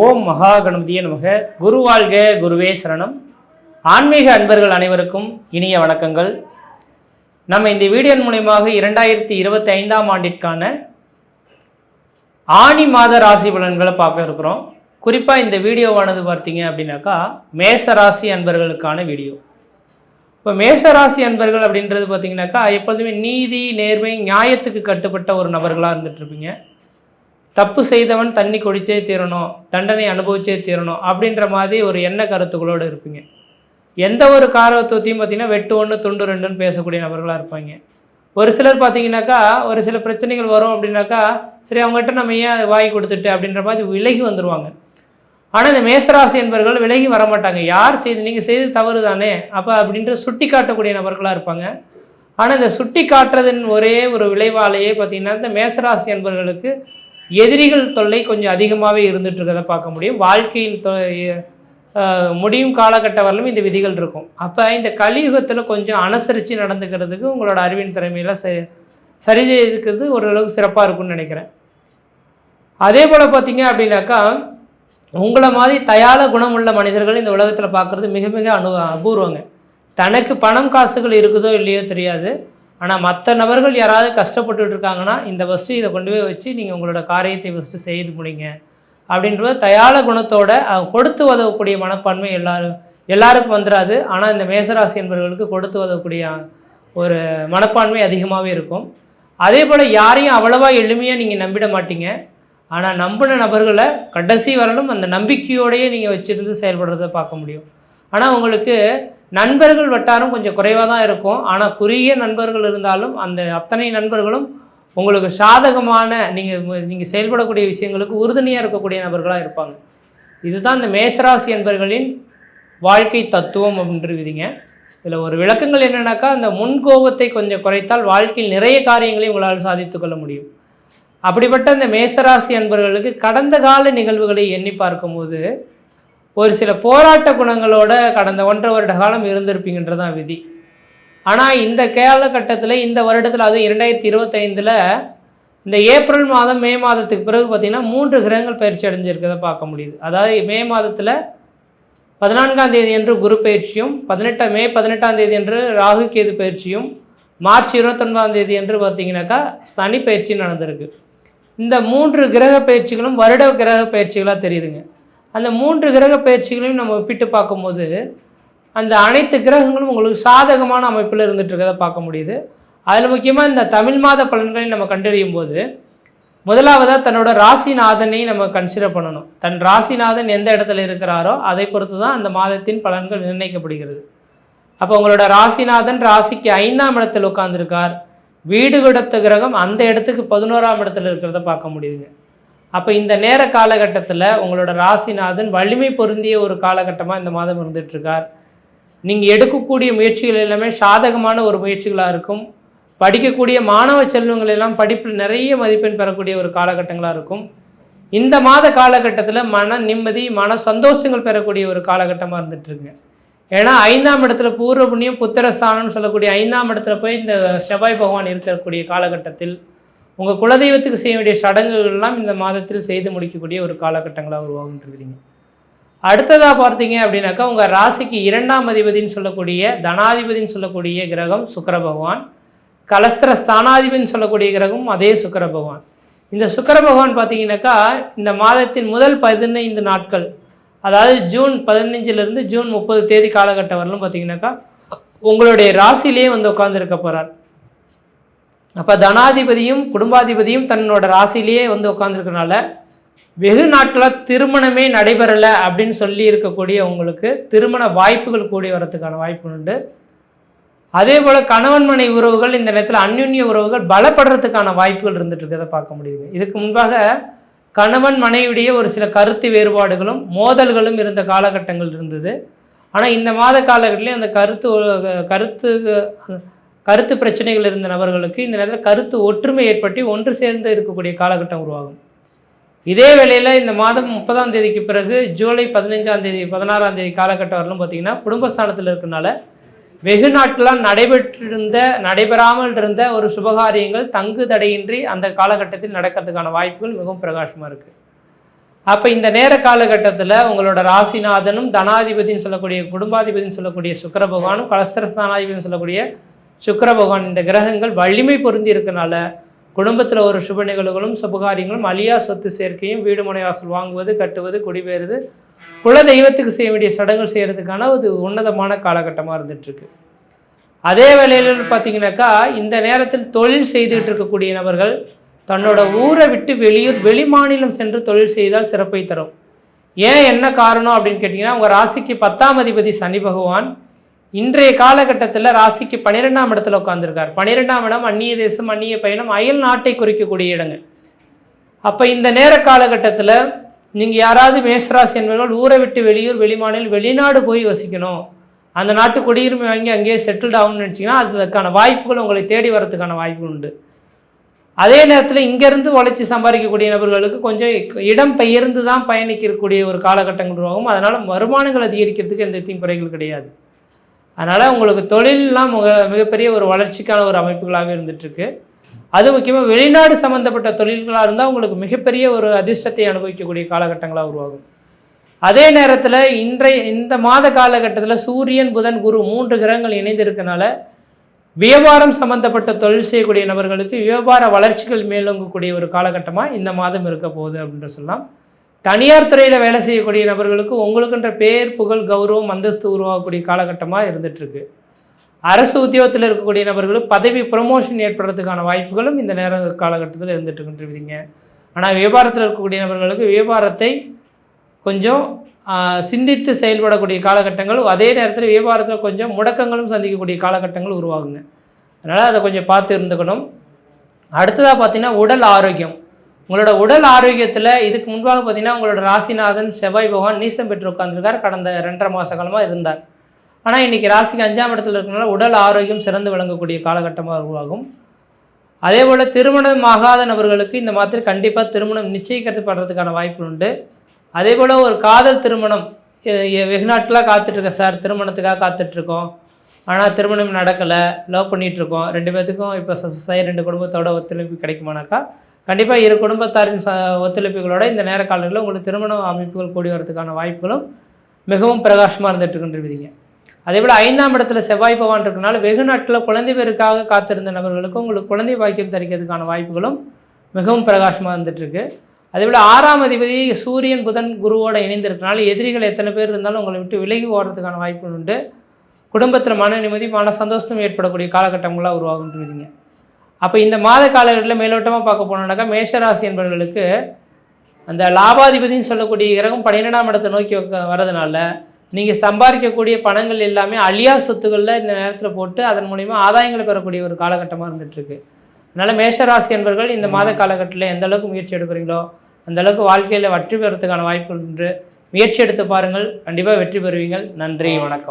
ஓம் மகா கணபதியே நமக. குரு வாழ்க குருவே சரணம். ஆன்மீக அன்பர்கள் அனைவருக்கும் இனிய வணக்கங்கள். நம்ம இந்த வீடியோ மூலயமாக இரண்டாயிரத்தி இருபத்தி ஐந்தாம் ஆண்டிற்கான ஆணி மாத ராசி பலன்களை பார்க்க இருக்கிறோம். குறிப்பாக இந்த வீடியோவானது பார்த்தீங்க அப்படின்னாக்கா மேசராசி அன்பர்களுக்கான வீடியோ. இப்போ மேசராசி அன்பர்கள் அப்படின்றது பார்த்தீங்கன்னாக்கா எப்போதுமே நீதி நேர்மை நியாயத்துக்கு கட்டுப்பட்ட ஒரு நபர்களாக இருந்துகிட்ருப்பீங்க தப்பு செய்தவன் தண்ணி குடிச்சே தீரணும் தண்டனை அனுபவிச்சே தீரணும் அப்படின்ற மாதிரி ஒரு எண்ண கருத்துக்களோடு இருப்பீங்க. எந்த ஒரு காரத்துவத்தையும் பார்த்தீங்கன்னா வெட்டு ஒன்று துண்டு ரெண்டுன்னு பேசக்கூடிய நபர்களாக இருப்பாங்க. ஒரு சிலர் பார்த்தீங்கன்னாக்கா ஒரு சில பிரச்சனைகள் வரும் அப்படின்னாக்கா சரி அவங்ககிட்ட நம்ம ஏன் வாய் கொடுத்துட்டு அப்படின்ற மாதிரி விலகி வந்துடுவாங்க ஆனால் இந்த மேசராசி என்பவர்கள் விலகி வரமாட்டாங்க. யார் செய்து நீங்கள் செய்து தவறு தானே அப்போ அப்படின்ற சுட்டி காட்டக்கூடிய நபர்களாக இருப்பாங்க. ஆனால் இந்த சுட்டி காட்டுறதன் ஒரே ஒரு விளைவாலேயே பார்த்தீங்கன்னா இந்த மேசராசி என்பவர்களுக்கு எதிரிகள் தொல்லை கொஞ்சம் அதிகமாகவே இருந்துட்டு இருக்கதை பார்க்க முடியும். வாழ்க்கையில் தொ முடியும் காலகட்ட வரலும் இந்த விதிகள் இருக்கும். அப்போ இந்த கலியுகத்தில் கொஞ்சம் அனுசரித்து நடந்துக்கிறதுக்கு உங்களோட அறிவின் திறமையில ச சரி செய்துக்கிறது ஓரளவுக்கு சிறப்பாக இருக்கும்னு நினைக்கிறேன். அதே போல் பார்த்தீங்க அப்படின்னாக்கா உங்களை மாதிரி தயால குணமுள்ள மனிதர்கள் இந்த உலகத்தில் பார்க்குறது மிக மிக அனு அபூர்வங்க. தனக்கு பணம் காசுகள் இருக்குதோ இல்லையோ தெரியாது. ஆனால் மற்ற நபர்கள் யாராவது கஷ்டப்பட்டுட்டு இருக்காங்கன்னா இந்த ஃபஸ்ட்டு இதை கொண்டு போய் வச்சு நீங்கள் உங்களோட காரியத்தை ஃபஸ்ட்டு செய்து முடிங்க. அப்படின்றது தயால குணத்தோட கொடுத்து உதவக்கூடிய மனப்பான்மை எல்லாரும் எல்லாருக்கும் வந்துடாது ஆனால் இந்த மேசராசி என்பவர்களுக்கு கொடுத்து உதவக்கூடிய ஒரு மனப்பான்மை அதிகமாகவே இருக்கும். அதே போல் யாரையும் அவ்வளவா எளிமையாக நீங்கள் நம்பிட மாட்டீங்க. ஆனால் நம்பின நபர்களை கடைசி வரலும் அந்த நம்பிக்கையோடையே நீங்கள் வச்சுருந்து செயல்படுறத பார்க்க முடியும். ஆனால் உங்களுக்கு நண்பர்கள் வட்டாரம் கொஞ்சம் குறைவாக தான் இருக்கும். ஆனால் குறுகிய நண்பர்கள் இருந்தாலும் அந்த அத்தனை நண்பர்களும் உங்களுக்கு சாதகமான நீங்கள் நீங்கள் செயல்படக்கூடிய விஷயங்களுக்கு உறுதுணையாக இருக்கக்கூடிய நபர்களாக இருப்பாங்க. இதுதான் இந்த மேஷராசி என்பர்களின் வாழ்க்கை தத்துவம் அப்படின்றீங்க இதில் ஒரு விளக்கங்கள் என்னென்னாக்கா அந்த முன்கோபத்தை கொஞ்சம் குறைத்தால் வாழ்க்கையில் நிறைய காரியங்களை உங்களால் சாதித்து கொள்ள முடியும். அப்படிப்பட்ட இந்த மேசராசி அன்பர்களுக்கு கடந்த கால நிகழ்வுகளை எண்ணி பார்க்கும்போது ஒரு சில போராட்ட குணங்களோட கடந்த ஒன்றரை வருட காலம் இருந்திருப்பீங்கன்றதான் விதி. ஆனால் இந்த காலகட்டத்தில் இந்த வருடத்தில் அதுவும் இரண்டாயிரத்தி இருபத்தைந்தில் இந்த ஏப்ரல் மாதம் மே மாதத்துக்கு பிறகு பார்த்திங்கன்னா மூன்று கிரகங்கள் பயிற்சி அடைஞ்சிருக்கிறத பார்க்க முடியுது. அதாவது மே மாதத்தில் பதினான்காம் தேதி என்று குரு பயிற்சியும் பதினெட்டாம் மே பதினெட்டாம் தேதி என்று ராகு கேது பயிற்சியும் மார்ச் இருபத்தொன்பதாம் தேதி என்று பார்த்தீங்கன்னாக்கா சனி பயிற்சி நடந்திருக்கு. இந்த மூன்று கிரக பயிற்சிகளும் வருட கிரக பயிற்சிகளாக தெரியுதுங்க. அந்த மூன்று கிரக பயிற்சிகளையும் நம்ம ஒப்பிட்டு பார்க்கும்போது அந்த அனைத்து கிரகங்களும் உங்களுக்கு சாதகமான அமைப்பில் இருந்துட்டு இருக்கிறத பார்க்க முடியுது. அதில் முக்கியமாக இந்த தமிழ் மாத பலன்களை நம்ம கண்டறியும் போது முதலாவதாக தன்னோட ராசிநாதனை நம்ம கன்சிடர் பண்ணணும். தன் ராசிநாதன் எந்த இடத்துல இருக்கிறாரோ அதை பொறுத்து தான் அந்த மாதத்தின் பலன்கள் நிர்ணயிக்கப்படுகிறது. அப்போ உங்களோட ராசிநாதன் ராசிக்கு ஐந்தாம் இடத்தில் உட்காந்துருக்கார் வீடு விடத்த கிரகம் அந்த இடத்துக்கு பதினோராம் இடத்துல இருக்கிறத பார்க்க முடியுதுங்க. அப்போ இந்த நேர காலகட்டத்தில் உங்களோட ராசிநாதன் வலிமை பொருந்திய ஒரு காலகட்டமாக இந்த மாதம் இருந்துகிட்ருக்கார் நீங்கள் எடுக்கக்கூடிய முயற்சிகள் எல்லாமே சாதகமான ஒரு முயற்சிகளாக இருக்கும். படிக்கக்கூடிய மாணவ செல்வங்கள் எல்லாம் படிப்பில் நிறைய மதிப்பெண் பெறக்கூடிய ஒரு காலகட்டங்களாக இருக்கும். இந்த மாத காலகட்டத்தில் மன நிம்மதி மன சந்தோஷங்கள் பெறக்கூடிய ஒரு காலகட்டமாக இருந்துகிட்ருக்குங்க ஏன்னா ஐந்தாம் இடத்துல பூர்வ புண்ணியம் புத்திரஸ்தானம்னு சொல்லக்கூடிய ஐந்தாம் இடத்துல போய் இந்த செவ்வாய் பகவான் இருக்கக்கூடிய காலகட்டத்தில் உங்கள் குலதெய்வத்துக்கு செய்ய வேண்டிய சடங்குகள்லாம் இந்த மாதத்தில் செய்து முடிக்கக்கூடிய ஒரு காலகட்டங்களாக உருவாகிட்டு அடுத்ததாக பார்த்தீங்க அப்படின்னாக்கா உங்கள் ராசிக்கு இரண்டாம் அதிபதின்னு சொல்லக்கூடிய தனாதிபதின்னு சொல்லக்கூடிய கிரகம் சுக்கர பகவான் கலஸ்திர ஸ்தானாதிபதின்னு சொல்லக்கூடிய கிரகம் அதே சுக்கர பகவான். இந்த சுக்கர பகவான் பார்த்தீங்கன்னாக்கா இந்த மாதத்தின் முதல் பதினைந்து நாட்கள் அதாவது ஜூன் பதினஞ்சிலிருந்து ஜூன் முப்பது தேதி காலகட்டம் வரலும் பார்த்தீங்கன்னாக்கா உங்களுடைய ராசியிலே வந்து உட்காந்துருக்க போகிறார் அப்போ தனாதிபதியும் குடும்பாதிபதியும் தன்னோட ராசியிலேயே வந்து உட்காந்துருக்கனால வெகு நாட்டில் திருமணமே நடைபெறலை அப்படின்னு சொல்லி இருக்கக்கூடிய உங்களுக்கு திருமண வாய்ப்புகள் கூடி வரதுக்கான வாய்ப்பு உண்டு. அதே போல் கணவன் மனை உறவுகள் இந்த நேரத்தில் அந்யுன்ய உறவுகள் பலப்படுறதுக்கான வாய்ப்புகள் இருந்துட்டு இருக்கிறத பார்க்க முடியுது. இதுக்கு முன்பாக கணவன் மனைவியுடைய ஒரு சில கருத்து வேறுபாடுகளும் மோதல்களும் இருந்த காலகட்டங்கள் இருந்தது. ஆனால் இந்த மாத காலகட்டத்திலே அந்த கருத்து கருத்து கருத்து பிரச்சனைகள் இருந்த நபர்களுக்கு இந்த நேரத்தில் கருத்து ஒற்றுமை ஏற்பட்டு ஒன்று சேர்ந்து இருக்கக்கூடிய காலகட்டம் உருவாகும். இதே வேளையில் இந்த மாதம் முப்பதாம் தேதிக்கு பிறகு ஜூலை பதினஞ்சாம் தேதி பதினாறாம் தேதி காலகட்டம் வரலும் பார்த்தீங்கன்னா குடும்பஸ்தானத்தில் இருக்கனால வெகு நாட்களாக நடைபெற்றிருந்த நடைபெறாமல் இருந்த ஒரு சுபகாரியங்கள் தங்கு தடையின்றி அந்த காலகட்டத்தில் நடக்கிறதுக்கான வாய்ப்புகள் மிகவும் பிரகாசமாக இருக்குது அப்போ இந்த நேர காலகட்டத்தில் உங்களோட ராசிநாதனும் தனாதிபதினு சொல்லக்கூடிய குடும்பாதிபதினு சொல்லக்கூடிய சுக்கர பகவானும் கலஸ்திரஸ்தானாதிபதினு சொல்லக்கூடிய சுக்கர பகவான் இந்த கிரகங்கள் வலிமை பொருந்தி இருக்கனால குடும்பத்தில் ஒரு சுப நிகழ்வுகளும் சுபகாரியங்களும் அழியா சொத்து சேர்க்கையும் வீடு முனை வாசல் வாங்குவது கட்டுவது குடிபெயருது குல தெய்வத்துக்கு செய்ய வேண்டிய சடங்குகள் செய்கிறதுக்கான ஒரு உன்னதமான காலகட்டமாக இருந்துகிட்ருக்கு அதே வேளையில் பார்த்தீங்கன்னாக்கா இந்த நேரத்தில் தொழில் செய்துகிட்டு இருக்கக்கூடிய நபர்கள் தன்னோட ஊரை விட்டு வெளியூர் வெளி மாநிலம் சென்று தொழில் செய்தால் சிறப்பை தரும். ஏன் என்ன காரணம் அப்படின்னு கேட்டிங்கன்னா உங்கள் ராசிக்கு பத்தாம் அதிபதி சனி பகவான் இன்றைய காலகட்டத்தில் ராசிக்கு பன்னிரெண்டாம் இடத்துல உட்காந்துருக்கார் பன்னிரெண்டாம் இடம் அந்நிய தேசம் அந்நிய பயணம் அயல் நாட்டை குறிக்கக்கூடிய இடங்கள். அப்போ இந்த நேர காலகட்டத்தில் நீங்கள் யாராவது மேஷராசி என்பவர்கள் ஊரை விட்டு வெளியூர் வெளிமாநில வெளிநாடு போய் வசிக்கணும். அந்த நாட்டு குடியுரிமை வாங்கி அங்கேயே செட்டில்ட் ஆகணும்னு நினச்சிங்கன்னா அதுக்கான வாய்ப்புகள் உங்களை தேடி வரதுக்கான வாய்ப்பு உண்டு. அதே நேரத்தில் இங்கேருந்து உழைச்சி சம்பாதிக்கக்கூடிய நபர்களுக்கு கொஞ்சம் இடம் பெயர்ந்து தான் பயணிக்கக்கூடிய ஒரு காலகட்டங்கள் உருவாகும். அதனால் வருமானங்கள் அதிகரிக்கிறதுக்கு எந்த தீங்குறைகள் கிடையாது. அதனால் உங்களுக்கு தொழிலெலாம் மிக மிகப்பெரிய ஒரு வளர்ச்சிக்கான ஒரு அமைப்புகளாகவே இருந்துகிட்ருக்கு அது முக்கியமாக வெளிநாடு சம்மந்தப்பட்ட தொழில்களாக இருந்தால் உங்களுக்கு மிகப்பெரிய ஒரு அதிர்ஷ்டத்தை அனுபவிக்கக்கூடிய காலகட்டங்களாக உருவாகும். அதே நேரத்தில் இன்றைய இந்த மாத காலகட்டத்தில் சூரியன் புதன் குரு மூன்று கிரகங்கள் இணைந்திருக்கனால வியாபாரம் சம்பந்தப்பட்ட தொழில் செய்யக்கூடிய நபர்களுக்கு வியாபார வளர்ச்சிகள் மேலோங்கக்கூடிய ஒரு காலகட்டமாக இந்த மாதம் இருக்க போகுது அப்படின்ற சொல்லலாம். தனியார் துறையில் வேலை செய்யக்கூடிய நபர்களுக்கு உங்களுக்குன்ற பேர் புகழ் கௌரவம் அந்தஸ்து உருவாகக்கூடிய காலகட்டமாக இருந்துகிட்ருக்கு அரசு உத்தியோகத்தில் இருக்கக்கூடிய நபர்களும் பதவி ப்ரமோஷன் ஏற்படுறதுக்கான வாய்ப்புகளும் இந்த நேர காலகட்டத்தில் இருந்துட்டு ஆனால் வியாபாரத்தில் இருக்கக்கூடிய நபர்களுக்கு வியாபாரத்தை கொஞ்சம் சிந்தித்து செயல்படக்கூடிய காலகட்டங்கள் அதே நேரத்தில் வியாபாரத்தில் கொஞ்சம் முடக்கங்களும் சந்திக்கக்கூடிய காலகட்டங்கள் உருவாகுங்க. அதனால் அதை கொஞ்சம் பார்த்து இருந்துக்கணும். அடுத்ததாக பார்த்தீங்கன்னா உடல் ஆரோக்கியம். உங்களோட உடல் ஆரோக்கியத்தில் இதுக்கு முன்பாக பார்த்தீங்கன்னா உங்களோட ராசிநாதன் செவ்வாய் பகவான் நீசம் பெற்று உட்காந்துருக்கார் கடந்த ரெண்டரை மாத காலமாக இருந்தார். ஆனால் இன்றைக்கி ராசிக்கு அஞ்சாம் இடத்துல இருக்கிறனால உடல் ஆரோக்கியம் சிறந்து விளங்கக்கூடிய காலகட்டமாக உருவாகும். அதே போல் திருமணம் ஆகாத நபர்களுக்கு இந்த மாதிரி கண்டிப்பாக திருமணம் நிச்சயிக்கப்படுறதுக்கான வாய்ப்பு உண்டு. அதே போல் ஒரு காதல் திருமணம் வெகு நாட்களாக காத்துட்ருக்கேன் சார் திருமணத்துக்காக காத்துட்ருக்கோம். ஆனால் திருமணம் நடக்கலை லவ் பண்ணிகிட்ருக்கோம் ரெண்டு பேர்த்துக்கும் இப்போ சசாய் ரெண்டு குடும்பத்தோட ஒத்துழைப்பு கிடைக்குமானாக்கா கண்டிப்பாக இரு குடும்பத்தாரின் ச ஒத்துழைப்புகளோட இந்த நேர காலங்களில் உங்களுக்கு திருமண அமைப்புகள் கூடி வரதுக்கான வாய்ப்புகளும் மிகவும் பிரகாசமாக இருந்துட்டு இருக்கின்றீங்க அதே போல் ஐந்தாம் இடத்துல செவ்வாய் பகவான் இருக்கனால வெகு நாட்டில் குழந்தை பேருக்காக காத்திருந்த நபர்களுக்கும் உங்களுக்கு குழந்தை பாக்கியம் தரிக்கிறதுக்கான வாய்ப்புகளும் மிகவும் பிரகாசமாக இருந்துகிட்ருக்கு அதேபோல் ஆறாம் அதிபதி சூரியன் புதன் குருவோடு இணைந்திருக்கனால எதிரிகள் எத்தனை பேர் இருந்தாலும் உங்களை விட்டு விலகி ஓடுறதுக்கான வாய்ப்புகள் உண்டு. குடும்பத்தில் மன நிம்மதி மன சந்தோஷம் ஏற்படக்கூடிய காலகட்டங்களாக உருவாகுன்றீங்க அப்போ இந்த மாத காலகட்டத்தில் மேலோட்டமாக பார்க்க போனோம்னாக்கா மேஷராசி என்பவர்களுக்கு அந்த லாபாதிபதினு சொல்லக்கூடிய கிரகம் பன்னிரெண்டாம் இடத்தை நோக்கி வரதுனால நீங்கள் சம்பாதிக்கக்கூடிய பணங்கள் எல்லாமே அழியா சொத்துக்களில் இந்த நேரத்தில் போட்டு அதன் மூலிமா ஆதாயங்களை பெறக்கூடிய ஒரு காலகட்டமாக இருந்துகிட்ருக்கு அதனால் மேஷராசி என்பர்கள் இந்த மாத காலகட்டத்தில் எந்த அளவுக்கு முயற்சி எடுக்கிறீங்களோ அந்த அளவுக்கு வாழ்க்கையில் வெற்றி பெறத்துக்கான வாய்ப்பு உண்டு. முயற்சி எடுத்து பாருங்கள். கண்டிப்பாக வெற்றி பெறுவீங்கள். நன்றி வணக்கம்.